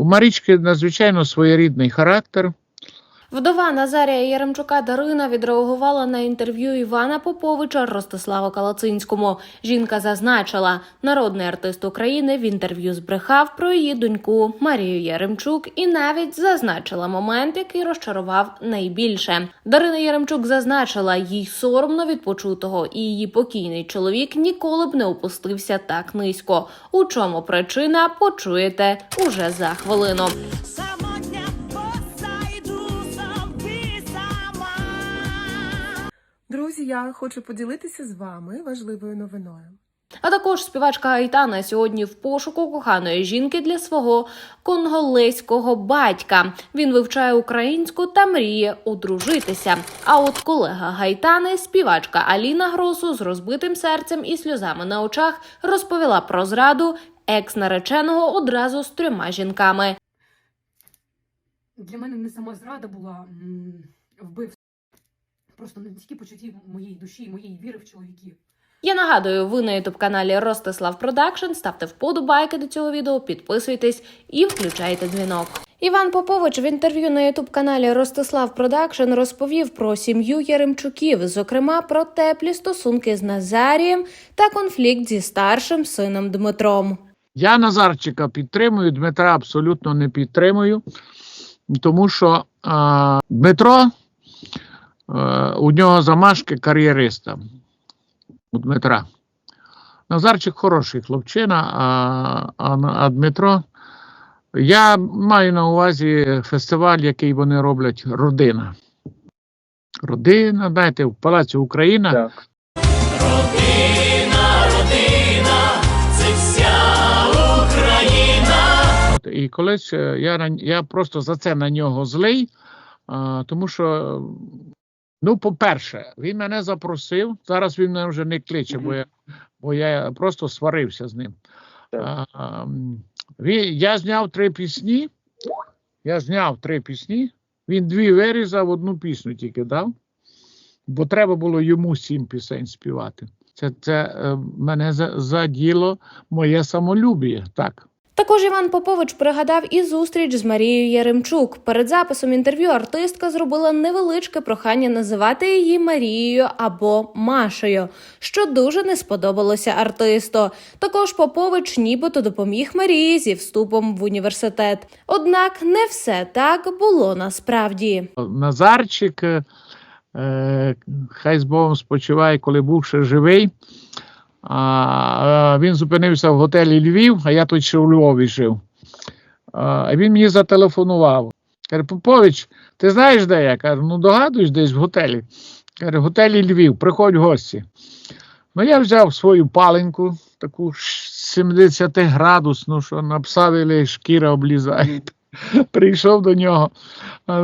у Марічки надзвичайно своєрідний характер. Вдова Назарія Яремчука Дарина відреагувала на інтерв'ю Івана Поповича Ростиславу Калацинському. Жінка зазначила, народний артист України в інтерв'ю збрехав про її доньку Марію Яремчук і навіть зазначила момент, який розчарував найбільше. Дарина Яремчук зазначила, їй соромно від почутого, і її покійний чоловік ніколи б не опустився так низько. У чому причина почуєте уже за хвилину. Друзі, я хочу поділитися з вами важливою новиною. А також співачка Айтана сьогодні в пошуку коханої жінки для свого конголезького батька. Він вивчає українську та мріє одружитися. А от колега Гайтани, співачка Аліна Гросу з розбитим серцем і сльозами на очах розповіла про зраду екс-нареченого одразу з трьома жінками. Для мене не сама зрада була вбивство. Просто не тільки почуттів моєї душі, моєї віри в чоловіків. Я нагадую, ви на ютуб каналі Ростислав Продакшн. Ставте вподобайки до цього відео, підписуйтесь і включайте дзвінок. Іван Попович в інтерв'ю на ютуб каналі Ростислав Продакшн розповів про сім'ю Яремчуків, зокрема про теплі стосунки з Назарієм та конфлікт зі старшим сином Дмитром. Я Назарчика підтримую, Дмитра абсолютно не підтримую, тому що а, Дмитро у нього замашки кар'єриста. У Дмитра. Назарчик хороший хлопчина, а, а, а Дмитро. Я маю на увазі фестиваль, який вони роблять Родина. Родина, знаєте, в Палаці Україна. Так. От, І колись е, я, я просто за це на нього злий, а, тому що, ну, по-перше, він мене запросив. Зараз він мене вже не кличе, бо я, бо я просто сварився з ним. А, він, я зняв три пісні. Я зняв три пісні. Він дві вирізав, одну пісню тільки дав, бо треба було йому сім пісень співати. Це, це е, мене за- заділо моє самолюбіє. Так. Також Іван Попович пригадав і зустріч з Марією Яремчук. Перед записом інтерв'ю артистка зробила невеличке прохання називати її Марією або Машею, що дуже не сподобалося артисту. Також Попович нібито допоміг Марії зі вступом в університет. Однак не все так було насправді. Назарчик, е, е, хай з Богом спочиває, коли був ще живий. А, е, він зупинився в готелі Львів, а я тут ще у Львові жив. А, він мені зателефонував. Каже, Попович, ти знаєш, де я? Кажу, ну догадуєш, десь в готелі. Каже, в готелі Львів, приходь гості. Ну, я взяв свою паленьку, таку 70-градусну, що напсавили шкіра облізає. Прийшов до нього,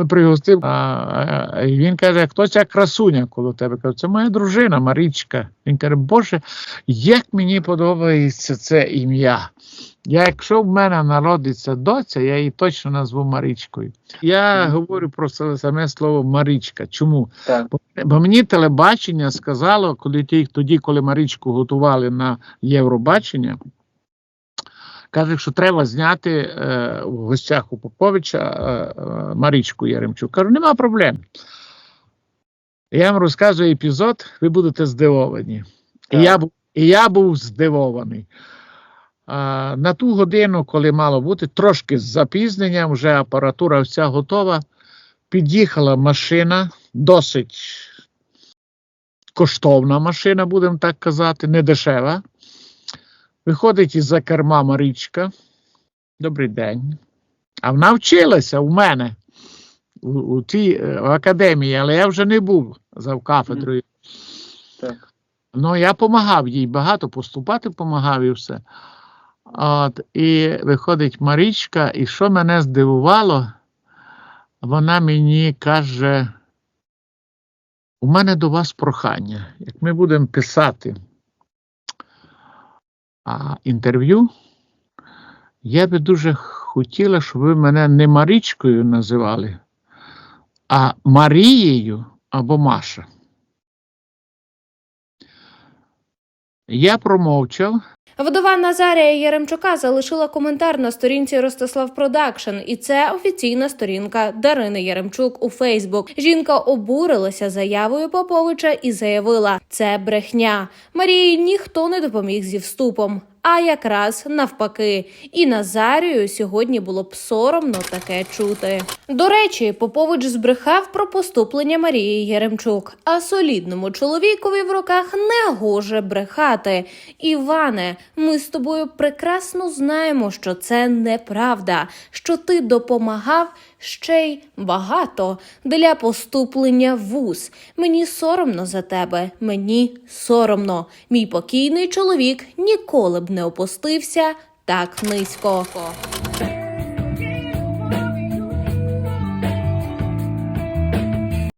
пригостив. А, і він каже: хто ця красуня коло тебе? Кажу, це моя дружина Марічка. Він каже, Боже, як мені подобається це ім'я. Я, якщо в мене народиться доця, я її точно назву Марічкою. Я говорю про саме слово Марічка. Чому? Так. Бо, бо мені телебачення сказало, коли ті, тоді, коли Марічку готували на Євробачення, каже, що треба зняти е, в гостях у Поповича е, е, Марічку Яремчук. Кажу, нема проблем. Я вам розказую епізод, ви будете здивовані. І я, був- і я був здивований. А, на ту годину, коли мало бути, трошки з запізненням, вже апаратура вся готова. Під'їхала машина, досить коштовна машина, будемо так казати, не дешева. Виходить із-за керма Марічка. Добрий день. А вона вчилася у мене у, у тій е, в академії, але я вже не був завкафедрою. Так. Ну, я допомагав їй багато, поступати допомагав і все. От, і виходить Марічка, і що мене здивувало, вона мені каже: у мене до вас прохання. Як ми будемо писати інтерв'ю, я би дуже хотіла, щоб ви мене не Марічкою називали, а Марією або Маша. Я промовчав, Вдова Назарія Яремчука залишила коментар на сторінці Ростислав Продакшн, і це офіційна сторінка Дарини Яремчук у Фейсбук. Жінка обурилася заявою Поповича і заявила: це брехня. Марії ніхто не допоміг зі вступом. А якраз навпаки, і Назарію сьогодні було б соромно таке чути. До речі, Попович збрехав про поступлення Марії Яремчук, а солідному чоловікові в руках не гоже брехати. Іване, ми з тобою прекрасно знаємо, що це неправда, що ти допомагав ще й багато для поступлення в вуз. Мені соромно за тебе, мені соромно. Мій покійний чоловік ніколи б не опустився так низько.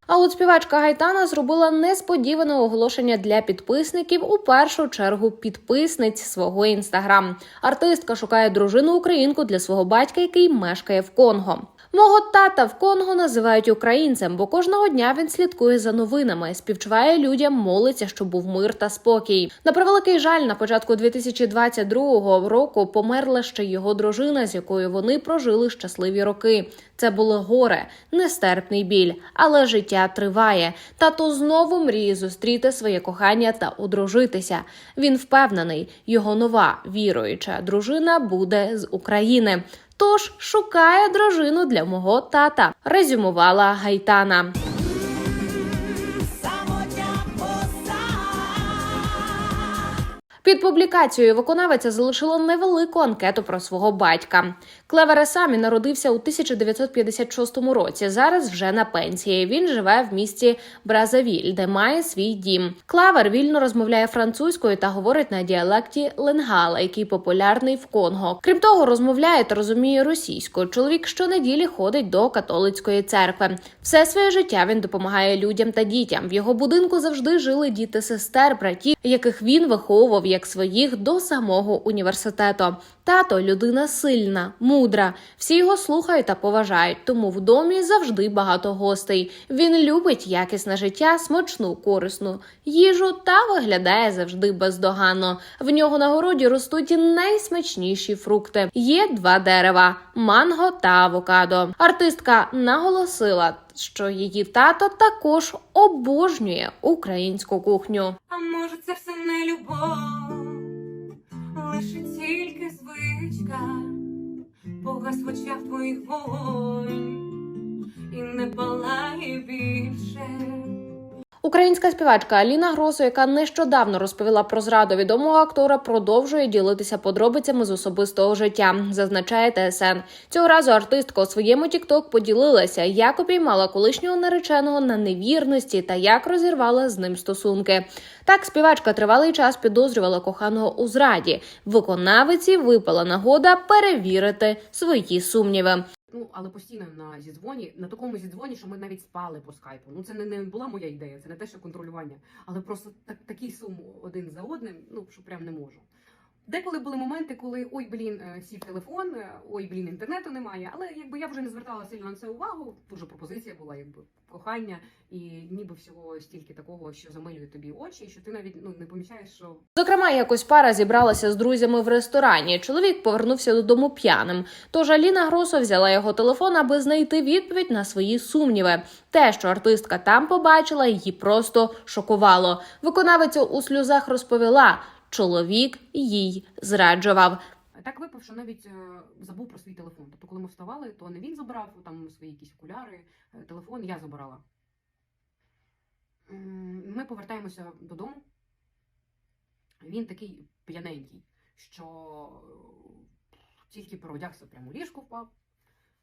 А от співачка Гайтана зробила несподіване оголошення для підписників у першу чергу підписниць свого інстаграм. Артистка шукає дружину українку для свого батька, який мешкає в Конго. Мого тата в Конго називають українцем, бо кожного дня він слідкує за новинами, співчуває людям, молиться, щоб був мир та спокій. На превеликий жаль, на початку 2022 року померла ще його дружина, з якою вони прожили щасливі роки. Це було горе, нестерпний біль, але життя триває. Тато знову мріє зустріти своє кохання та одружитися. Він впевнений, його нова віруюча дружина буде з України. Тож шукає дружину для мого тата, резюмувала Гайтана. Під публікацією виконавиця залишила невелику анкету про свого батька. Клевера самі народився у 1956 році. Зараз вже на пенсії. Він живе в місті Бразавіль, де має свій дім. Клавер вільно розмовляє французькою та говорить на діалекті ленгала, який популярний в Конго. Крім того, розмовляє та розуміє російською. Чоловік щонеділі ходить до католицької церкви. Все своє життя він допомагає людям та дітям. В його будинку завжди жили діти сестер, братів, яких він виховував як своїх до самого університету. Тато людина сильна, мудра. Всі його слухають та поважають, тому в домі завжди багато гостей. Він любить якісне життя, смачну, корисну їжу та виглядає завжди бездоганно. В нього на городі ростуть найсмачніші фрукти. Є два дерева манго та авокадо. Артистка наголосила, що її тато також обожнює українську кухню. А може це все не любов, лише тільки звичка, погас в очах твоїх вогонь і не палає більше. Українська співачка Аліна Гросо, яка нещодавно розповіла про зраду відомого актора, продовжує ділитися подробицями з особистого життя. Зазначає ТСН. Цього разу артистка у своєму Тікток поділилася, як обіймала колишнього нареченого на невірності та як розірвала з ним стосунки. Так, співачка тривалий час підозрювала коханого у зраді. Виконавиці випала нагода перевірити свої сумніви. Ну, але постійно на зідзвоні, на такому зідзвоні, що ми навіть спали по скайпу. Ну, це не, не була моя ідея, це не те, що контролювання. Але просто так, такий сум один за одним, ну, що прям не можу. Деколи були моменти, коли ой, блін, е, сів телефон, е, ой, блін, інтернету немає. Але якби я вже не звертала сильно на це увагу, дуже пропозиція була, якби кохання, і ніби всього стільки такого, що замилює тобі очі, що ти навіть ну не помічаєш, що Зокрема, якось пара зібралася з друзями в ресторані. Чоловік повернувся додому п'яним. Тож Аліна Гросо взяла його телефон, аби знайти відповідь на свої сумніви. Те, що артистка там побачила, її просто шокувало. Виконавиця у сльозах розповіла, чоловік їй зраджував. Так випав, що навіть е, забув про свій телефон. Тобто, коли ми вставали, то не він забрав там свої якісь окуляри, е, телефон я забирала. Ми повертаємося додому. Він такий п'яненький, що е, тільки переодягся прямо ліжку впав.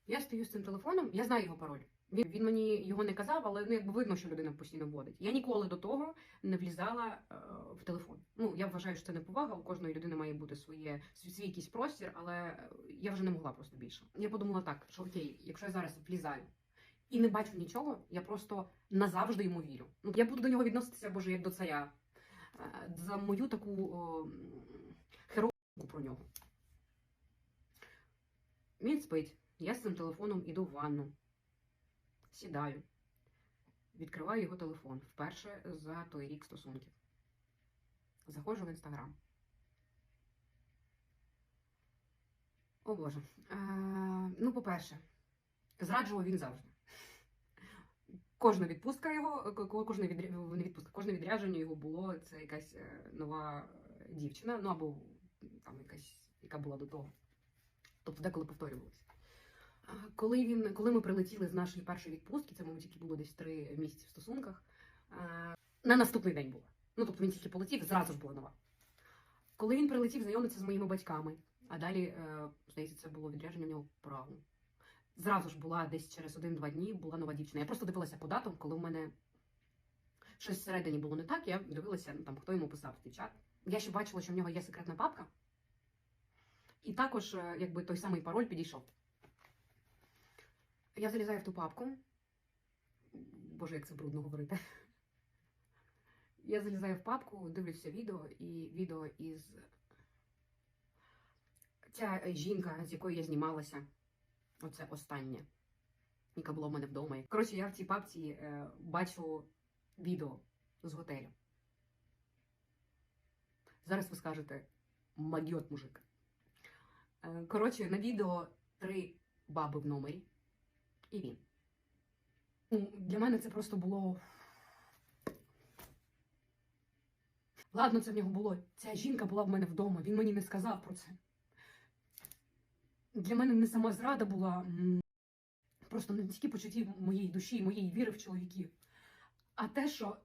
Я стою з цим телефоном, я знаю його пароль. Він, він мені його не казав, але ну, якби видно, що людина постійно вводить. Я ніколи до того не влізала е, в телефон. Ну, я вважаю, що це не повага. У кожної людини має бути своє свій, свій якийсь простір, але е, я вже не могла просто більше. Я подумала так, що окей, якщо я зараз влізаю і не бачу нічого, я просто назавжди йому вірю. Ну, я буду до нього відноситися, боже, як до царя. Е, За мою таку о, херовку про нього. Він спить. Я з цим телефоном іду в ванну. Сідаю. Відкриваю його телефон вперше за той рік стосунків. Заходжу в інстаграм. О Боже. Е, ну, по-перше, зраджував він завжди. Кожна відпустка його, ко- ко- кожне не відпустка, кожне відрядження його було це якась е, нова дівчина, ну або там якась, яка була до того. Тобто деколи повторювалося. Коли він, коли ми прилетіли з нашої першої відпустки, це мабуть тільки було десь три місяці в стосунках. е, На наступний день було. Ну тобто він тільки полетів, зразу ж була нова. Коли він прилетів знайомитися з моїми батьками, а далі, е, здається, це було відрядження в нього в Прагу. Зразу ж була десь через один-два дні була нова дівчина. Я просто дивилася по датам, коли в мене щось всередині було не так, я дивилася, ну, там, хто йому писав в чат. Я ще бачила, що в нього є секретна папка. І також, е, якби той самий пароль підійшов. Я залізаю в ту папку. Боже, як це брудно говорити. Я залізаю в папку, дивлюся відео, і відео із ця жінка, з якою я знімалася, оце останнє, яка була в мене вдома. Коротше, я в цій папці е, бачу відео з готелю. Зараз ви скажете магіот мужик. Е, коротше, на відео три баби в номері і він. Ну, Для мене це просто було. Ладно, це в нього було. Ця жінка була в мене вдома, він мені не сказав про це. Для мене не сама зрада була просто не тільки почуттів моєї душі, моєї віри в чоловіків, а те, що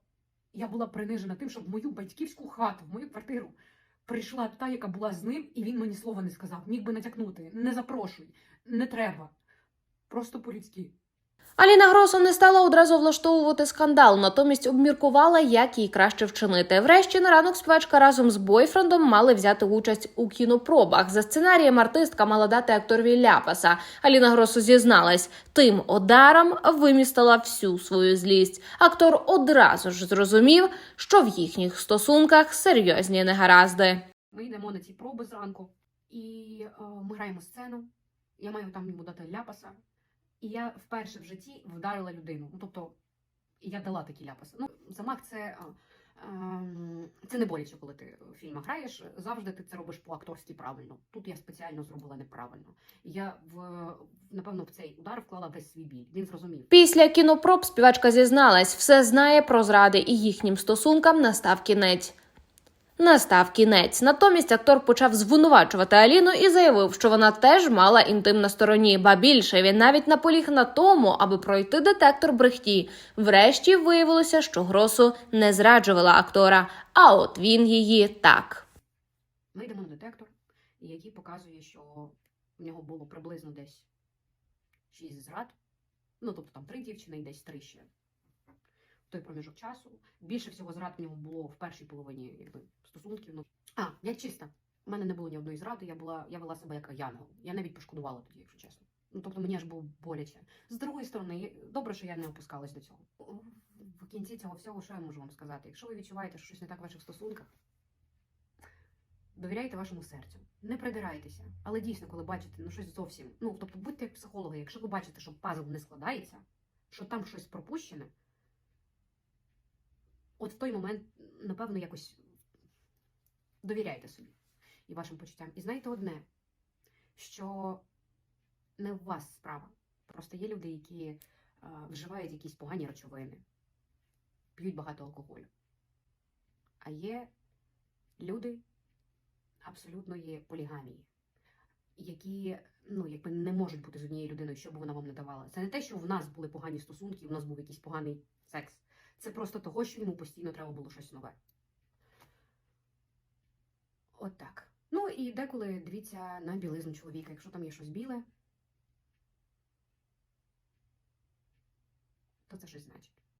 я була принижена тим, що в мою батьківську хату, в мою квартиру прийшла та, яка була з ним, і він мені слова не сказав. Міг би натякнути. Не запрошуй, не треба. Просто по-людськи. Аліна Гросо не стала одразу влаштовувати скандал, натомість обміркувала, як їй краще вчинити. Врешті на ранок співачка разом з бойфрендом мали взяти участь у кінопробах. За сценарієм артистка мала дати акторові ляпаса. Аліна Гросо зізналась, тим одаром вимістила всю свою злість. Актор одразу ж зрозумів, що в їхніх стосунках серйозні негаразди. Ми йдемо на ці проби зранку, і е, ми граємо сцену. Я маю там йому дати ляпаса. І я вперше в житті вдарила людину. Ну, тобто, я дала такі ляпаси. Ну, замах це, ем, це не боляче, коли ти в фільмах граєш. Завжди ти це робиш по-акторськи правильно. Тут я спеціально зробила неправильно. Я в напевно в цей удар вклала весь свій біль. Він зрозумів. Після кінопроб співачка зізналась, все знає про зради і їхнім стосункам настав кінець. Настав кінець. Натомість актор почав звинувачувати Аліну і заявив, що вона теж мала інтим на стороні. Ба більше він навіть наполіг на тому, аби пройти детектор брехті. Врешті виявилося, що Гросу не зраджувала актора, а от він її так. Ми йдемо на детектор, який показує, що в нього було приблизно десь 6 зрад. Ну, тобто там три дівчини і десь три ще. Той проміжок часу. Більше всього зрад в нього було в першій половині якби, стосунків. Ну, а, я чиста. У мене не було ні одної зради, я, була, я вела себе як янгол. Я навіть пошкодувала тоді, якщо чесно. Ну, тобто мені аж було боляче. З другої сторони, добре, що я не опускалась до цього. В кінці цього всього, що я можу вам сказати? Якщо ви відчуваєте, що щось не так в ваших стосунках, довіряйте вашому серцю, не придирайтеся. Але дійсно, коли бачите ну щось зовсім, ну тобто будьте як психологи, якщо ви бачите, що пазл не складається, що там щось пропущене, от в той момент, напевно, якось довіряйте собі і вашим почуттям. І знайте одне, що не в вас справа. Просто є люди, які е, вживають якісь погані речовини, п'ють багато алкоголю. А є люди абсолютної полігамії, які ну, якби не можуть бути з однією людиною, що б вона вам не давала. Це не те, що в нас були погані стосунки, в нас був якийсь поганий секс. Це просто того, що йому постійно треба було щось нове. От так. Ну і деколи дивіться на білизну чоловіка. Якщо там є щось біле, то це щось значить.